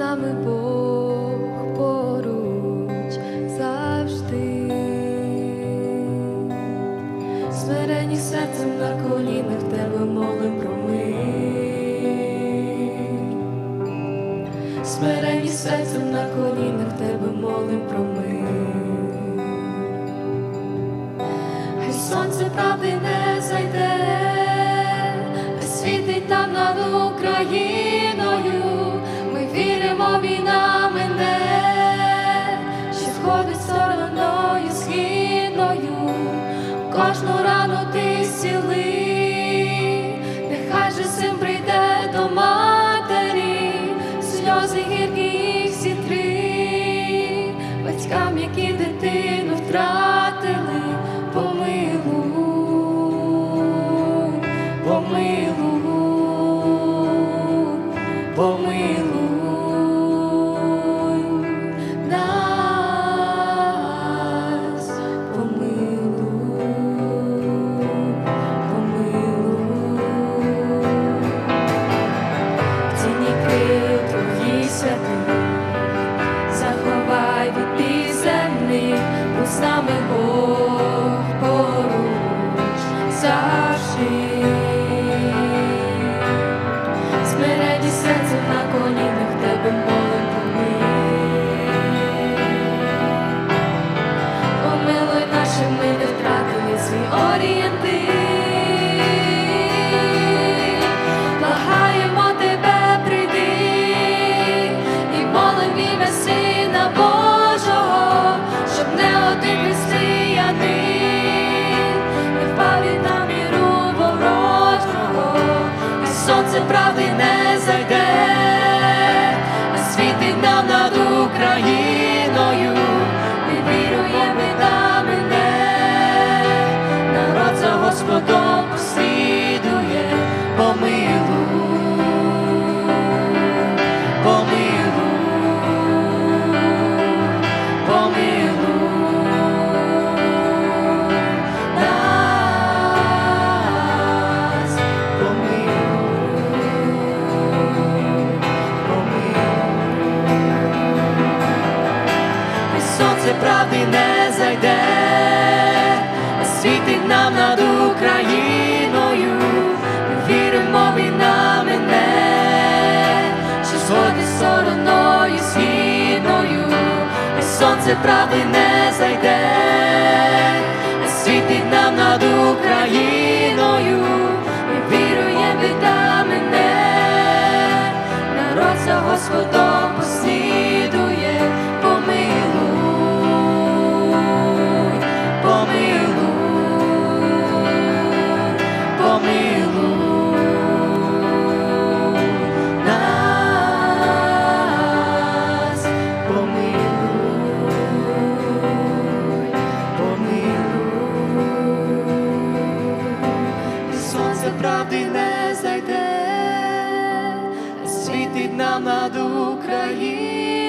нами Бог поруч завжди. Смирені серцем на колінах тебе молим про мир. Смирені серцем на колінах тебе молим про. Хай сонце правди не зайде, світить там над Україною. Кожну рану ти сіли, нехай же син прийде до матері, сльози гіркі завжди. Сонце сонце правди не зайде, світить нам над Україною. Ми віримо війна мене, що сходить стороною східною, і сонце правди не зайде, світить нам над Україною. Ми віруємо війна мене, народ за Господом правди не зайде, світить нам над Україною.